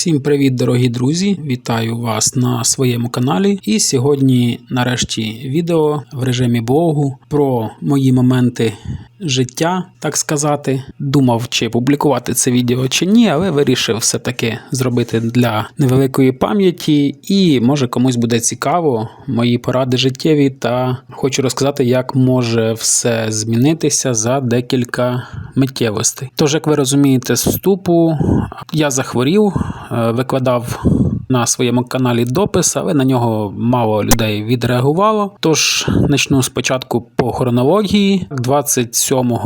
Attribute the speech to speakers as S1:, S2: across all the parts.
S1: Всім привіт, дорогі друзі! Вітаю вас на своєму каналі. І сьогодні, нарешті, відео в режимі блогу про мої моменти життя, так сказати. Думав, чи публікувати це відео чи ні, але вирішив все-таки зробити для невеликої пам'яті, і може комусь буде цікаво мої поради життєві, та хочу розказати, як може все змінитися за декілька миттєвостей. Тож, як ви розумієте, з вступу я захворів, е, викладав на своєму каналі допис, але на нього мало людей відреагувало. Тож почну спочатку по хронології. 27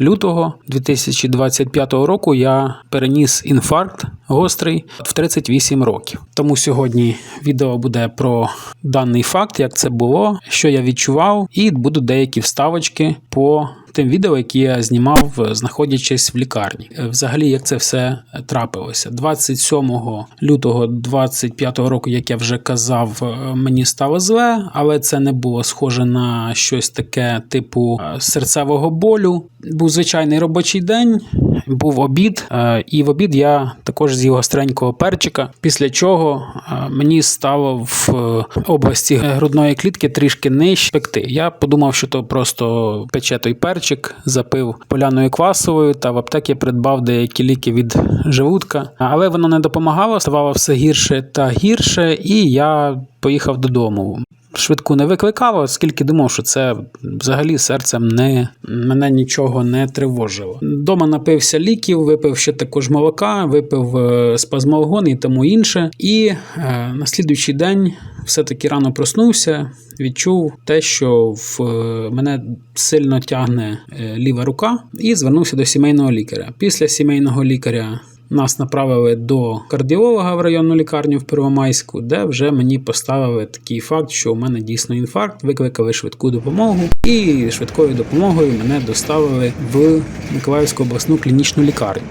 S1: лютого 2025 року я переніс інфаркт гострий в 38 років. Тому сьогодні відео буде про даний факт, як це було, що я відчував, і будуть деякі вставочки по тим відео, які я знімав, е, знаходячись в лікарні. Е, Взагалі, як це все трапилося. 27 лютого 25 року, як я вже казав, е, мені стало зле, але це не було схоже на щось таке типу е, серцевого болю. Був звичайний робочий день. Був обід, е, і в обід я також з'їв гостренького перчика. Після чого е, мені стало в е, області грудної клітки трішки нижче пекти. Я подумав, що то просто пече той перчик, запив поляною квасовою та в аптеки придбав деякі ліки від желудка. Але воно не допомагало, ставало все гірше та гірше, і я поїхав додому. Швидку не викликав, оскільки думав, що це взагалі серцем не мене нічого не тривожило. Дома напився ліків, випив ще також молока, випив е, спазмолгон і тому інше. І е, на слідуючий день все-таки рано проснувся, відчув те, що в е, мене сильно тягне е, ліва рука, і звернувся до сімейного лікаря. Після сімейного лікаря нас направили до кардіолога в районну лікарню в Первомайську, де вже мені поставили такий факт, що у мене дійсно інфаркт, викликали швидку допомогу, і швидкою допомогою мене доставили в Миколаївську обласну клінічну лікарню.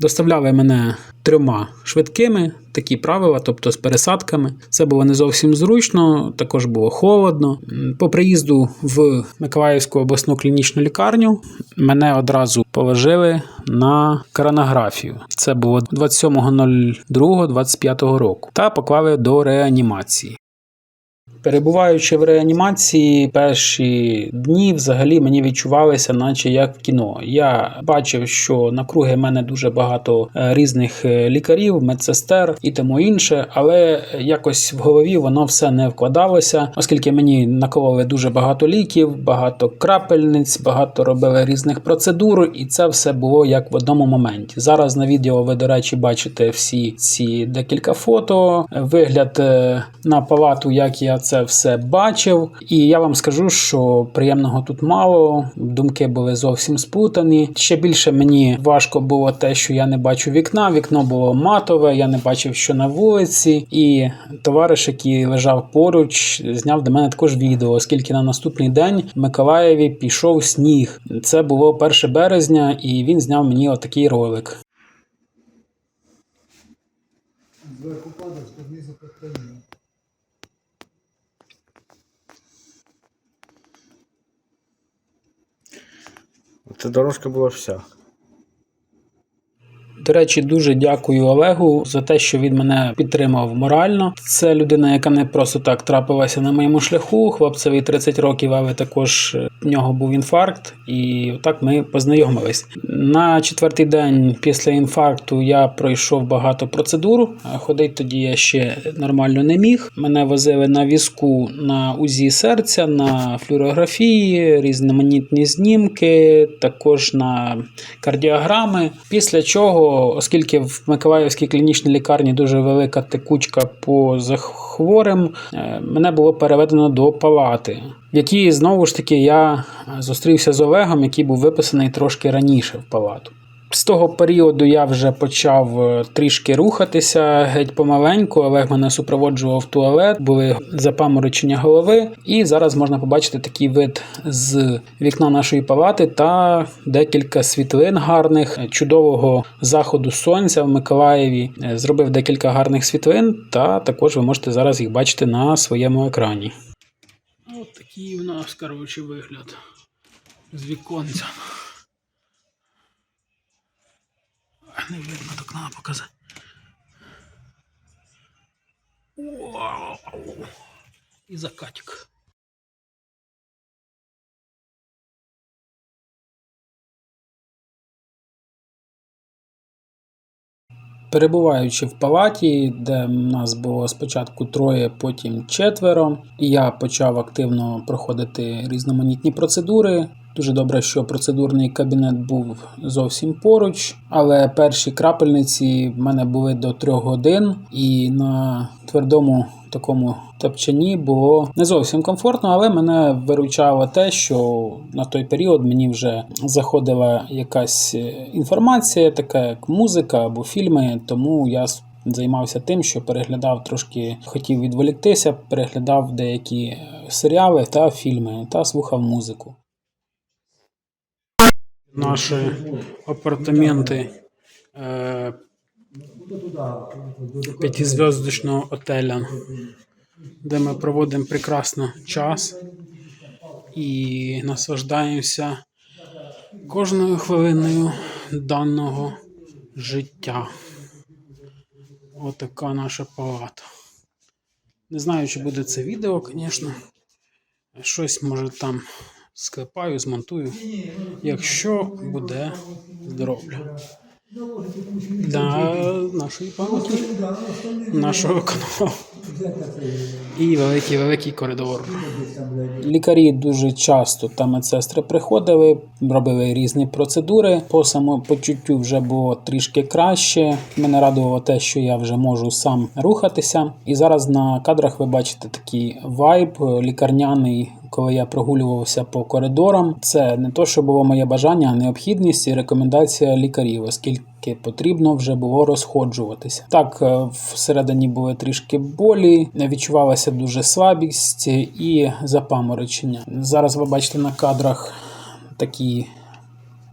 S1: Доставляли мене трьома швидкими, такі правила, тобто з пересадками. Це було не зовсім зручно, також було холодно. По приїзду в Миколаївську обласну клінічну лікарню мене одразу положили на коронографію. Це було 27.02.25 року, та поклали до реанімації. Перебуваючи в реанімації, перші дні взагалі мені відчувалися, наче як в кіно. Я бачив, що навкруги мене дуже багато е, різних е, лікарів, медсестер і тому інше, але якось в голові воно все не вкладалося, оскільки мені накололи дуже багато ліків, багато крапельниць, багато робили різних процедур, і це все було як в одному моменті. Зараз на відео ви, до речі, бачите всі ці декілька фото, вигляд е, на палату, як я це все бачив. І я вам скажу, що приємного тут мало, думки були зовсім сплутані. Ще більше мені важко було те, що я не бачу вікна. Вікно було матове, я не бачив, що на вулиці. І товариш, який лежав поруч, зняв до мене також відео, оскільки на наступний день в Миколаєві пішов сніг. Це було 1 березня, і він зняв мені отакий ролик.
S2: Зверху падав,
S3: Це дорожка була вся.
S1: До речі, дуже дякую Олегу за те, що він мене підтримав морально. Це людина, яка не просто так трапилася на моєму шляху. Хлопцеві 30 років, але також е, в нього був інфаркт, і так ми познайомились. На четвертий день після інфаркту я пройшов багато процедур. Ходити тоді я ще нормально не міг. Мене возили на візку на УЗІ серця, на флюорографії, різноманітні знімки, також на кардіограми. Після чого, оскільки в Миколаївській клінічній лікарні дуже велика текучка по захворим, е, мене було переведено до палати, в якій знову ж таки я зустрівся з Олегом, який був виписаний трошки раніше в палату. З того періоду я вже почав е, трішки рухатися геть помаленьку. Олег мене супроводжував в туалет, були запаморочення голови, і зараз можна побачити такий вид з вікна нашої палати та декілька світлин гарних, е, чудового заходу сонця в Миколаєві. Е, Зробив декілька гарних світлин, та також ви можете зараз їх бачити на своєму екрані. Такий у нас, коротше, вигляд з віконця. Не видно, так надо показати. Вау! І закатик. Перебуваючи в палаті, де нас було спочатку троє, потім четверо, і я почав активно проходити різноманітні процедури. Дуже добре, що процедурний кабінет був зовсім поруч, але перші крапельниці в мене були до трьох годин, і на твердому такому топчані було не зовсім комфортно, але мене виручало те, що на той період мені вже заходила якась е, інформація, така як музика або фільми, тому я займався тим, що переглядав трошки, хотів відволіктися, переглядав деякі е, серіали та фільми та слухав музику. Наші апартаменти е, п'ятизв'язочного отеля, де ми проводимо прекрасно час і наслаждаємося кожною хвилиною даного життя. Отака наша палата. Не знаю, чи буде це відео, звісно. Щось може там склепаю, змонтую. Якщо буде здоров'я. Для нашої пам'яті, нашого каналу. І великий великий коридор. Лікарі дуже часто та медсестри приходили, робили різні процедури. По самопочуттю вже було трішки краще. Мене радувало те, що я вже можу сам рухатися. І зараз на кадрах ви бачите такий вайб е, лікарняний. Коли я прогулювався по коридорам, це не то, що було моє бажання, а необхідність і рекомендація лікарів, оскільки потрібно вже було розходжуватися. Так, е, всередині були трішки болі, відчувалася дуже слабість і запаморочення. Зараз ви бачите на кадрах такі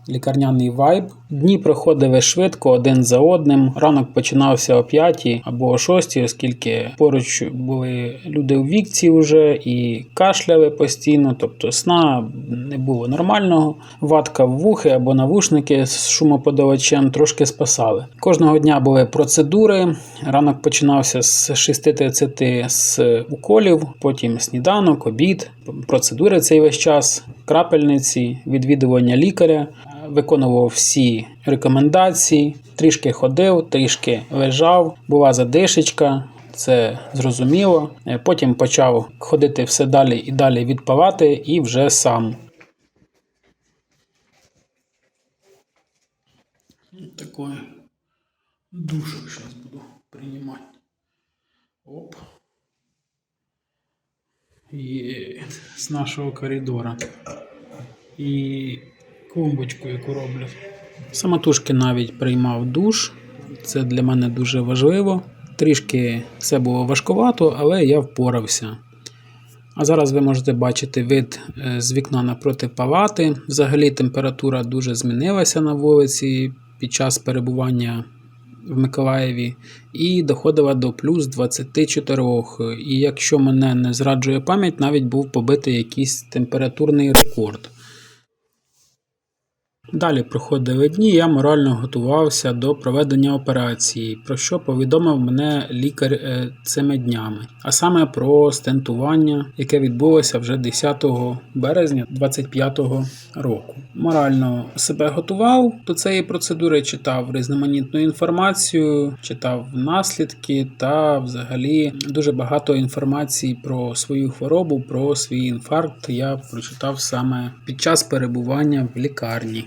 S1: лікарняний вайб. Дні проходили швидко один за одним. Ранок починався о 5 або о 6, оскільки поруч були люди у вікці вже і кашляли постійно, тобто сна не було нормального. Ватка в вухи або навушники з шумоподавачем трошки спасали. Кожного дня були процедури. Ранок починався з 6.30 з уколів, потім сніданок, обід, процедури цей весь час, крапельниці, відвідування лікаря виконував всі рекомендації, трішки ходив, трішки лежав, була задишечка. Це зрозуміло. Е, Потім почав ходити все далі і далі від палати і вже сам. Такой душик зараз буду приймати. Оп. І з нашого коридора. І клумбочку, яку роблю. Самотужки навіть приймав душ. Це для мене дуже важливо. Трішки все було важкувато, але я впорався. А зараз ви можете бачити вид е, з вікна напроти палати. Взагалі температура дуже змінилася на вулиці під час перебування в Миколаєві і доходила до плюс 24. І якщо мене не зраджує пам'ять, навіть був побитий якийсь температурний рекорд. Далі проходили дні, я морально готувався до проведення операції, про що повідомив мене лікар е, цими днями, а саме про стентування, яке відбулося вже 10 березня 2025 року. Морально себе готував до цієї процедури, читав різноманітну інформацію, читав наслідки та взагалі дуже багато інформації про свою хворобу, про свій інфаркт я прочитав саме під час перебування в лікарні.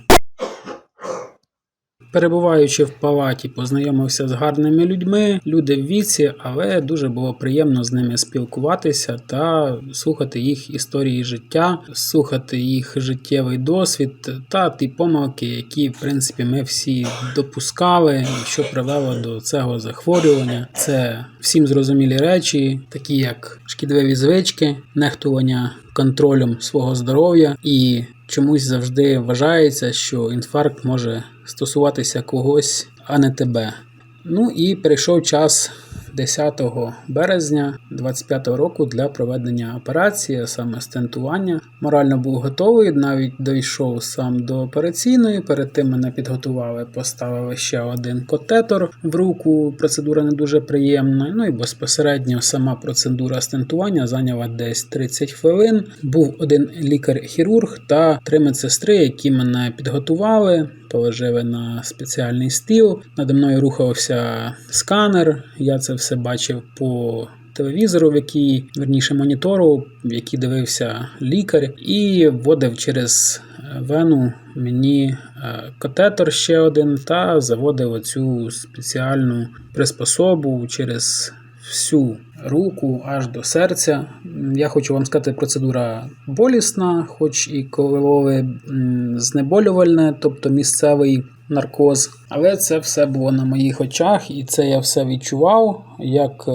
S1: Перебуваючи в палаті, познайомився з гарними людьми, люди в віці, але дуже було приємно з ними спілкуватися та слухати їх історії життя, слухати їх життєвий досвід та ті помилки, які в принципі ми всі допускали, що привело до цього захворювання. Це всім зрозумілі речі, такі як шкідливі звички, нехтування контролем свого здоров'я і чомусь завжди вважається, що інфаркт може стосуватися когось, а не тебе. Ну і прийшов час 10 березня 25 року для проведення операції, а саме стентування. Морально був готовий, навіть дійшов сам до операційної. Перед тим мене підготували, поставили ще один катетор в руку. Процедура не дуже приємна. Ну і безпосередньо сама процедура стентування зайняла десь 30 хвилин. Був один лікар-хірург та три медсестри, які мене підготували положили на спеціальний стіл. Надо мною рухався сканер. Я це все бачив по телевізору, в який, верніше, монітору, в який дивився лікар, і вводив через е, вену мені е, катетер ще один та заводив оцю спеціальну приспособу через всю руку аж до серця. Я хочу вам сказати, процедура болісна, хоч і коливове м, знеболювальне, тобто місцевий наркоз. Але це все було на моїх очах, і це я все відчував, як е,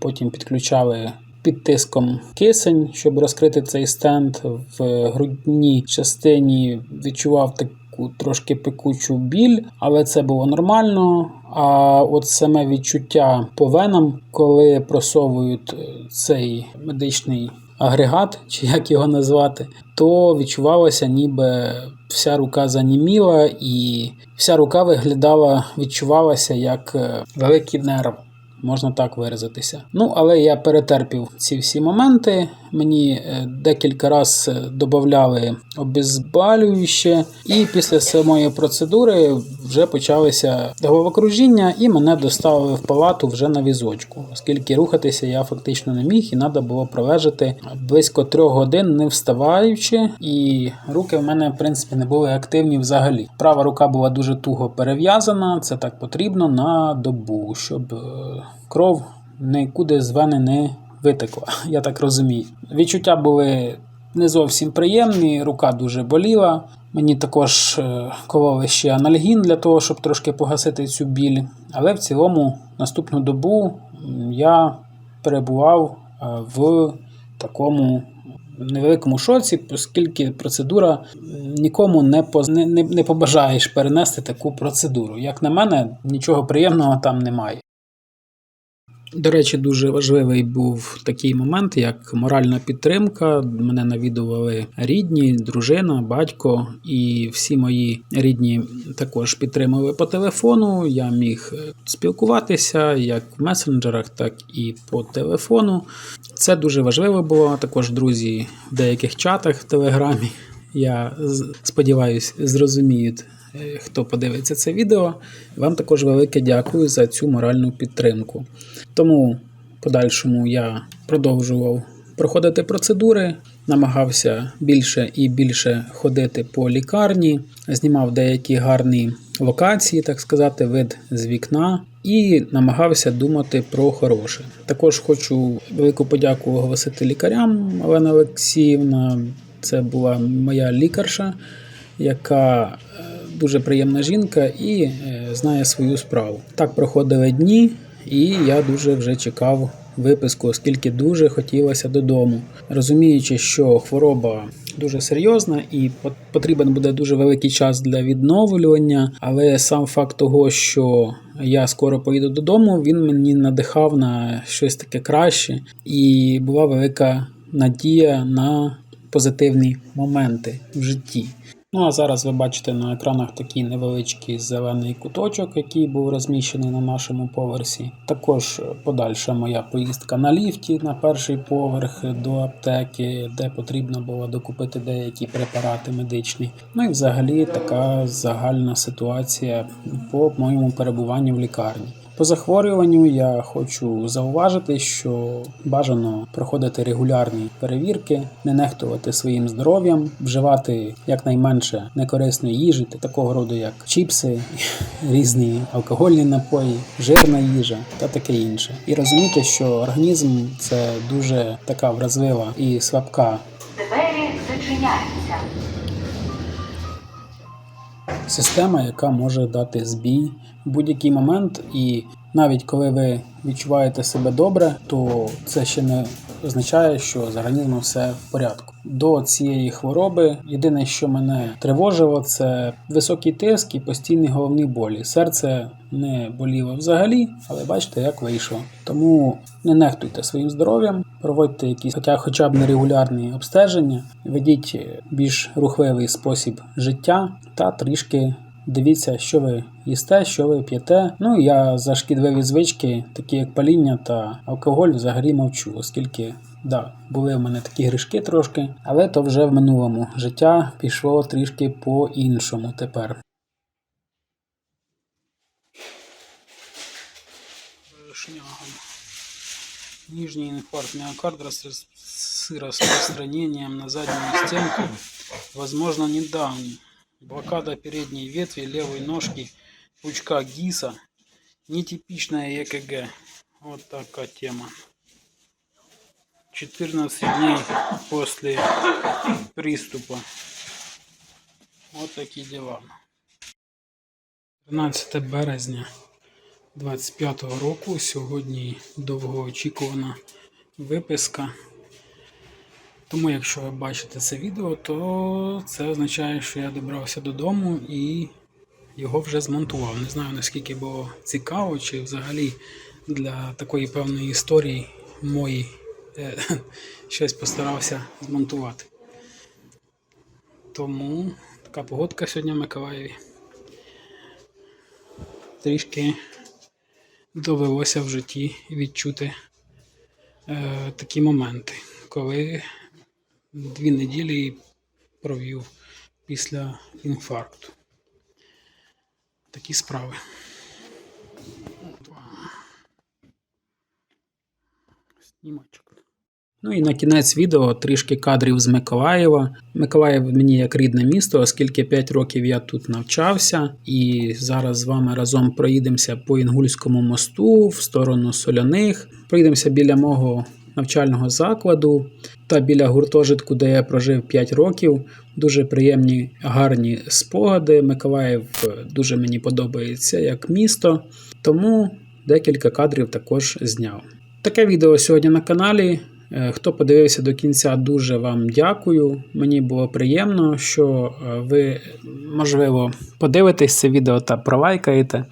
S1: потім підключали. Під тиском кисень, щоб розкрити цей стенд в грудній частині, відчував таку трошки пекучу біль, але це було нормально. А от саме відчуття по венам, коли просовують е, цей медичний агрегат, чи як його назвати, то відчувалося, ніби вся рука заніміла, і вся рука виглядала, відчувалася як е, великий нерв. Можна так виразитися. Ну, але я перетерпів ці всі моменти. Мені е, декілька разів додавали обезболююче, і після самої процедури вже почалися головокружіння, і мене доставили в палату вже на візочку, оскільки рухатися я фактично не міг, і треба було пролежати близько трьох годин, не вставаючи, і руки в мене, в принципі, не були активні взагалі. Права рука була дуже туго перев'язана, це так потрібно на добу, щоб е, кров нікуди з вени не витекла, я так розумію. Відчуття були не зовсім приємні, рука дуже боліла. Мені також е, кололи ще анальгін для того, щоб трошки погасити цю біль. Але в цілому наступну добу я перебував е, в такому невеликому шоці, оскільки процедура нікому не, поз- не, не, не побажаєш перенести таку процедуру. Як на мене, нічого приємного там немає. До речі, дуже важливий був такий момент, як моральна підтримка. Мене навідували рідні, дружина, батько, і всі мої рідні також підтримували по телефону. Я міг е, спілкуватися як в месенджерах, так і по телефону. Це дуже важливо було. Також друзі в деяких чатах в телеграмі. Я сподіваюся, зрозуміють, хто подивиться це відео. Вам також велике дякую за цю моральну підтримку. Тому в подальшому я продовжував проходити процедури, намагався більше і більше ходити по лікарні, знімав деякі гарні локації, так сказати, вид з вікна. І намагався думати про хороше. Також хочу велику подяку оголосити лікарям Олена Олексіївна. Це була моя лікарша, яка е, дуже приємна жінка і е, знає свою справу. Так проходили дні, і я дуже вже чекав виписку, оскільки дуже хотілося додому, розуміючи, що хвороба дуже серйозна і пот- потрібен буде дуже великий час для відновлювання. Але сам факт того, що я скоро поїду додому, він мені надихав на щось таке краще, і була велика надія на позитивні моменти в житті. Ну а зараз ви бачите на екранах такий невеличкий зелений куточок, який був розміщений на нашому поверсі. Також подальша моя поїздка на ліфті на перший поверх до аптеки, де потрібно було докупити деякі препарати медичні. Ну і взагалі така загальна ситуація по моєму перебуванні в лікарні. По захворюванню я хочу зауважити, що бажано проходити регулярні перевірки, не нехтувати своїм здоров'ям, вживати якнайменше некорисної їжі, такого роду як чіпси, різні алкогольні напої, жирна їжа та таке інше. І розуміти, що організм це дуже така вразлива і слабка
S4: Двері зачиняються.
S1: система, яка може дати збій будь-який момент. І навіть коли ви відчуваєте себе добре, то це ще не означає, що з організмом все в порядку. До цієї хвороби єдине, що мене тривожило, це високий тиск і постійні головні болі. Серце не боліло взагалі, але бачите, як вийшло. Тому не нехтуйте своїм здоров'ям, проводьте якісь хоча, хоча б нерегулярні обстеження, ведіть більш рухливий спосіб життя та трішки дивіться, що ви їсте, що ви п'єте. Ну я за шкідливі звички, такі як паління та алкоголь, взагалі мовчу, оскільки да, були в мене такі грішки трошки, але то вже в минулому. Життя пішло трішки по-іншому тепер. Шнягом. Нижний инфаркт миокарда с распространением на заднюю стенку, возможно, недавний. Блокада передней ветви левой ножки пучка ГИСа. Нетипичная ЕКГ. Вот такая тема. 14 дней после приступа. Вот такие дела. 13 березня 25-го року. Сьогодні довгоочікувана виписка. Тому, якщо ви бачите це відео, то це означає, що я добрався додому і його вже змонтував. Не знаю наскільки було цікаво, чи взагалі для такої певної історії мої е, щось постарався змонтувати. Тому така погодка сьогодні в Миколаєві. Трішки довелося в житті відчути е, такі моменти, коли дві неділі провів після інфаркту. Такі справи. Знімачок. Ну і на кінець відео трішки кадрів з Миколаєва. Миколаїв мені як рідне місто, оскільки 5 років я тут навчався, і зараз з вами разом проїдемося по Інгульському мосту в сторону Соляних. Проїдемося біля мого навчального закладу та біля гуртожитку, де я прожив 5 років. Дуже приємні, гарні спогади. Миколаїв е, дуже мені подобається як місто, тому декілька кадрів також зняв. Таке відео сьогодні на каналі. Е, Хто подивився до кінця, дуже вам дякую. Мені було приємно, що е, ви, можливо, подивитесь це відео та пролайкаєте.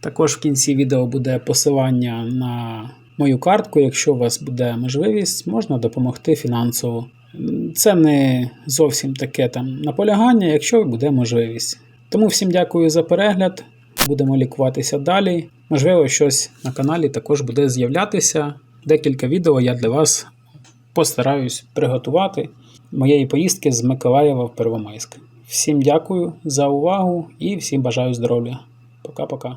S1: Також в кінці відео буде посилання на мою картку. Якщо у вас буде можливість, можна допомогти фінансово. Це не зовсім таке там наполягання, якщо буде можливість. Тому всім дякую за перегляд. Будемо лікуватися далі. Можливо, щось на каналі також буде з'являтися. Декілька відео я для вас постараюсь приготувати моєї поїздки з Миколаєва в Первомайськ. Всім дякую за увагу і всім бажаю здоров'я. Пока-пока.